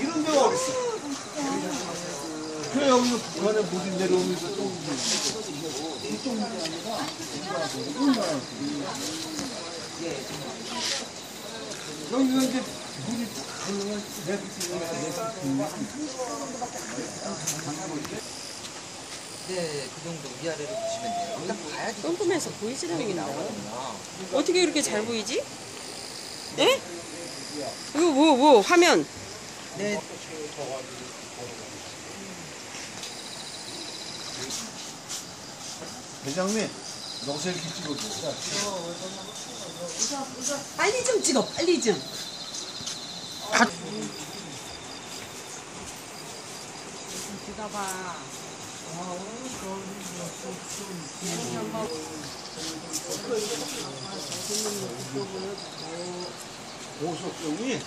이런 데가 어딨어? 그래 여기서 북한에 보디 내려오면서 또 여기가 이제 물이 탁 흘러가 네, 그 정도 위아래로 보시면 돼요. 일단 봐야지. 꼼꼼해서 보이질 않는다. 나오거든요. 어떻게 이렇게 잘 보이지? 예? 이거 뭐, 뭐, 화면. 네, 회장님 여기서 이렇게 찍어줘 빨리 좀 찍어, 빨리 좀. 찍어봐. 보석경이